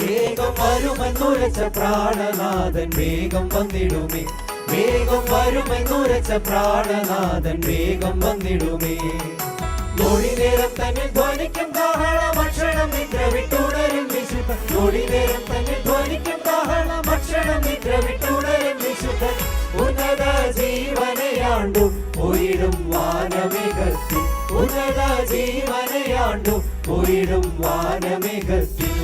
വേഗം വരുമെന്നുരച്ച പ്രാണനാഥൻ വേഗം വന്നിടുമേ. വേഗം വരുമെന്നുരച്ച പ്രാണനാഥൻ വേഗം വന്നിടുമേ. നൊടി നേരം തന്നെ ധ്വനിക്കും കാഹള ഭക്ഷണം നിദ്ര വിട്ടുണരും വിശുദ്ധ. നൊടി നേരം തന്നെ ധ്വനിക്കും കാഹള ഭക്ഷണം നിദ്ര വിട്ടുണരും വിശുദ്ധ. ഉന്നത ജീവനയാണ്ടു പോയിടും വാനമേഘത്തിൽ. ഉന്നത ജീവനയാണ്ടു പോയിടും വാനമേഘത്തിൽ.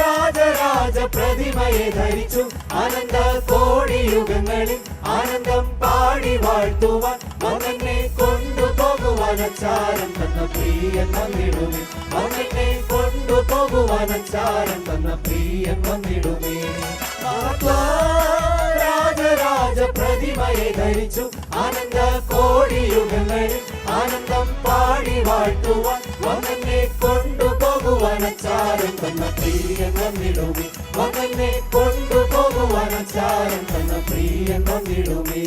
രാജരാജ പ്രതിമയെ ധരിച്ചു. ആനന്ദ കോടിയുഗങ്ങളിൽ ആനന്ദം പാടി വാഴ്ത്തുവാൻ മകനെ കൊണ്ടുപോകുവാൻ അച്ചാരം തന്ന പ്രിയൻ വന്നിടുമേ മകനെ കൊണ്ടുപോകുവാൻ അച്ചാരം തന്ന പ്രിയൻ വന്നിടുമേ രാജരാജ പ്രതിമയെ ധരിച്ചു. ആനന്ദ കോടിയുഗങ്ങളിൽ ആനന്ദം പാടി വാഴ്ത്തുവാൻ മകനെ കൊണ്ടുപോകുവാൻ പ്രിയൻ പ്രിയൻ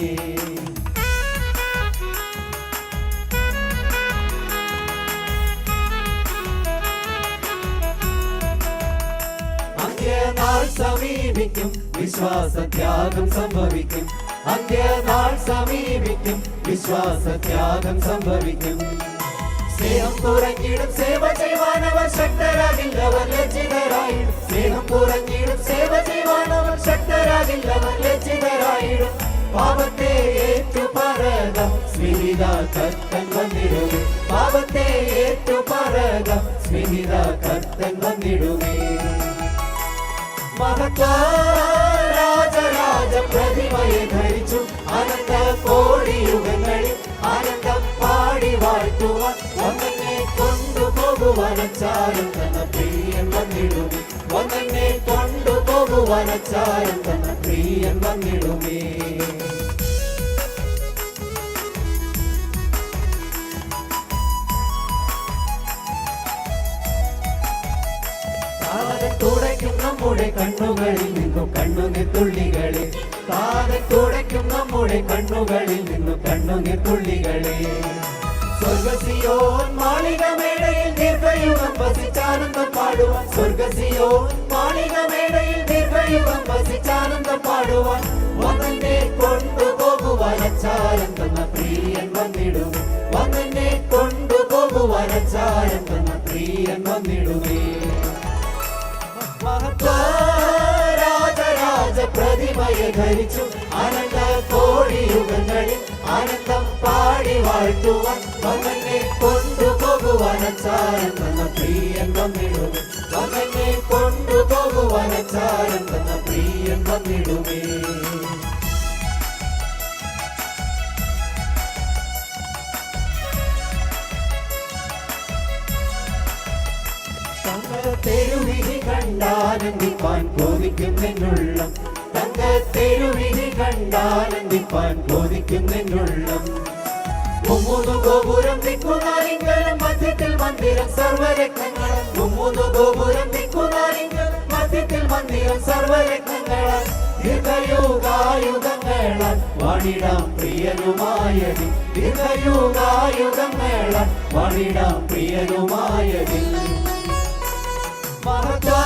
സമീപിക്കും വിശ്വാസത്യാഗം സംഭവിക്കും. അന്ത്യനാൾ സമീപിക്കും വിശ്വാസത്യാഗം സംഭവിക്കും. സ്നേഹം കുറഞ്ഞിടും സേവ ചെയ്യുവാനവർ ശക്തരാകില്ലവർ ലജ്ജിതരായിടും. സ്നേഹം കുറഞ്ഞിടും സേവ ചെയ്യുവാനവർ ശക്തരാകില്ലവർ ലജ്ജിതരായിടും. പാപത്തെ ഏറ്റു പറകം സ്മിത കർത്തൻ വന്നിടുമേ പാപത്തെ ഏറ്റു പറകം സ്മിത കർത്തൻ വന്നിടുമേ മഹത്വാ രാജരാജ പ്രതിമയെ ധരിച്ചു. ആനന്ദ കോടിയുഗങ്ങളിൽ ആനന്ദം പാടി കൊണ്ടുപോകുവാൻ അച്ചാരം തന്ന പ്രിയൻ വന്നിടും. ഒന്നെ കൊണ്ടുപോകുവാൻ അച്ചാരം തന്ന പ്രിയൻ വന്നിടുമേ. തുടയ്ക്കും നമ്മുടെ കണ്ണുകളിൽ നിന്നും കണ്ണുനീർ തുള്ളികളെ. കാതൻ തുടയ്ക്കും നമ്മുടെ കണ്ണുകളിൽ നിന്നും കണ്ണുനീർ തുള്ളികളെ. സ്വർഗസിയോൻ മാളികമേടയിൽ ദീർഘയുഗം വസിച്ചാനന്ദം പാടുവാൻ. സ്വർഗസിയോൻ മാളികമേടയിൽ ദീർഘയുഗം വസിച്ചാനന്ദം പാടുവാൻ. വന്നെ കൊണ്ടുപോകുവാൻ അച്ചാരം തന്ന പ്രിയൻ വന്നിടുമേ വന്നെ കൊണ്ടുപോകുവാൻ അച്ചാരം തന്ന പ്രിയൻ വന്നിടുമേ രാജരാജ പ്രതിമയെ ധരിച്ചു ആനന്ദ കോടിയുഗങ്ങളിൽ ആനന്ദം പാടി വാഴ്ത്തുവാൻ മകനെ കൊണ്ടുപോകുവാൻ അച്ചാരം തന്ന പ്രിയൻ വന്നിടുമേ മകനെ കൊണ്ടുപോകുവാൻ അച്ചാരം തന്ന പ്രിയൻ വന്നിടുമേ തെരുവിധി കണ്ടാനന്ദിപ്പാൻ കോവിക്കും നിന്നുള്ളം തങ്ക തെരുവിധി കണ്ടാനന്ദിപ്പാൻ ബോധിക്കും നിന്നുള്ളം മുമ്മൂന്ന് ഗോപുരം ദിക്കുനാരിങ്കലും മധ്യത്തിൽ മന്ദിരം സർവരത്നങ്ങളും മുമ്മൂന്നു ഗോപുരം ദിക്കുനാരിങ്കലും മധ്യത്തിൽ മന്ദിരം സർവരത്നങ്ങളാൽ. ദീർഘയുഗായുഗങ്ങളാൽ വാണിടാം പ്രിയനുമായതി ദീർഘയുഗായുഗങ്ങളാൽ വാണിടാം പ്രിയനുമായതി മഹത്വാ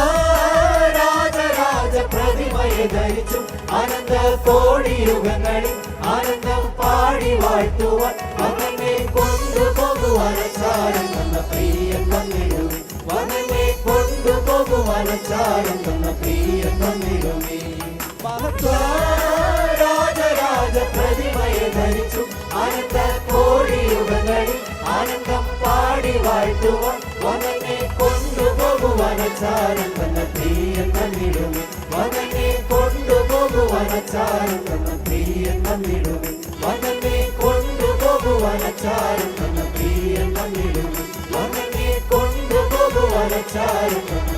പ്രതിമയെ ധരിച്ചു ആനന്ദ കോടിയുഗങ്ങളിൽ ആനന്ദം പാടി വാഴ്ത്തുവാൻ മകനെ കൊണ്ടുപോകുവാൻ അച്ചാരം തന്ന പ്രിയൻ വന്നിടുമേ മകനെ കൊണ്ടുപോകുവാൻ അച്ചാരം തന്ന പ്രിയൻ വന്നിടുമേ രാജരാജ പ്രതിമയെ ധരിച്ചു ആനന്ദ കോടിയുഗങ്ങളിൽ ആനന്ദം പാടി വാഴ്ത്തുവാൻ മകനെ കൊണ്ടുപോകുവാൻ വന്നിടുമേ മകനെ കൊണ്ടുപോകുവാൻ അച്ചാരം തന്ന പ്രിയൻ വന്നിടുമേ മകനെ കൊണ്ടുപോകുവാൻ അച്ചാരം തന്ന പ്രിയൻ വന്നിടുമേ മകനെ കൊണ്ടുപോകുവാൻ തന്ന